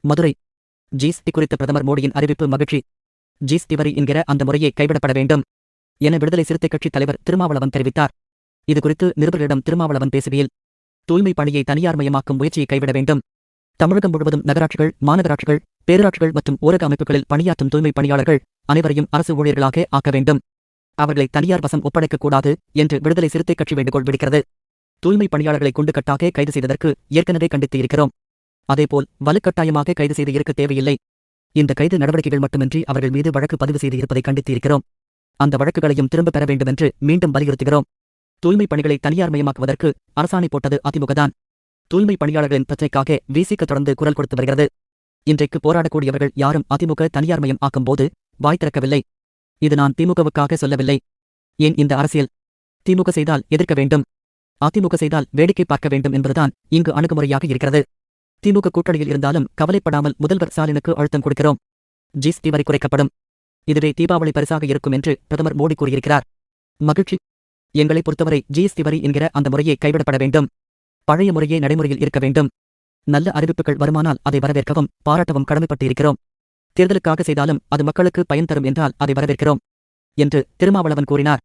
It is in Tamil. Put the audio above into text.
மதுரை. ஜிஎஸ்டி குறித்த பிரதமர் மோடியின் அறிவிப்பு மகிழ்ச்சி. ஜிஎஸ்டி வரி என்கிற அந்த முறையை கைவிடப்பட வேண்டும் என விடுதலை சிறுத்தைக் கட்சித் தலைவர் திருமாவளவன் தெரிவித்தார். இதுகுறித்து நிருபர்களிடம் திருமாவளவன் பேசுகையில் தூய்மை பணியை தனியார் மயமாக்கும் முயற்சியை கைவிட வேண்டும். தமிழகம் முழுவதும் நகராட்சிகள் மாநகராட்சிகள் பேரூராட்சிகள் மற்றும் ஊரக அமைப்புகளில் பணியாற்றும் தூய்மை பணியாளர்கள் அனைவரையும் அரசு ஊழியர்களாக ஆக்க வேண்டும். அவர்களை தனியார் வசம் ஒப்படைக்கக்கூடாது என்று விடுதலை சிறுத்தைக் கட்சி வேண்டுகோள் விடுக்கிறது. தூய்மை பணியாளர்களை குண்டுக்கட்டாக கைது செய்ததற்கு ஏற்கனவே கண்டித்து இருக்கிறோம். அதேபோல் வலுக்கட்டாயமாக கைது செய்து இருக்க தேவையில்லை. இந்த கைது நடவடிக்கைகள் மட்டுமின்றி அவர்கள் மீது வழக்கு பதிவு செய்து இருப்பதை கண்டித்து இருக்கிறோம் அந்த வழக்குகளையும் திரும்பப் பெற வேண்டுமென்று மீண்டும் வலியுறுத்துகிறோம். தூய்மை பணிகளை தனியார்மயமாக்குவதற்கு அரசாணை போட்டது அதிமுகதான். தூய்மை பணியாளர்களின் பிரச்சினைக்காக விசிக்க தொடர்ந்து குரல் கொடுத்து வருகிறது. இன்றைக்கு போராடக்கூடியவர்கள் யாரும் அதிமுக தனியார்மயம் ஆக்கும்போது வாய் திறக்கவில்லை. இது நான் திமுகவுக்காக சொல்லவில்லை. ஏன் இந்த அரசியல்? திமுக செய்தால் எதிர்க்க வேண்டும். அதிமுக செய்தால் வேடிக்கை பார்க்க வேண்டும் என்பதுதான் இங்கு அணுகுமுறையாக இருக்கிறது. திமுக கூட்டணியில் இருந்தாலும் கவலைப்படாமல் முதல்வர் ஸ்டாலினுக்கு அழுத்தம் கொடுக்கிறோம். ஜிஎஸ்டி வரி குறைக்கப்படும். இதுவே தீபாவளி பரிசாக இருக்கும் என்று பிரதமர் மோடி கூறியிருக்கிறார். மகிழ்ச்சி. எங்களை பொறுத்தவரை ஜிஎஸ்டி வரி என்கிற அந்த முறையை கைவிடப்பட வேண்டும். பழைய முறையே நடைமுறையில் இருக்க வேண்டும். நல்ல அறிவிப்புகள் வருமானால் அதை வரவேற்கவும் பாராட்டவும் கடமைப்பட்டு இருக்கிறோம் தேர்தலுக்காக செய்தாலும் அது மக்களுக்கு பயன் தரும் என்றால் அதை வரவேற்கிறோம். என்று திருமாவளவன் கூறினார்.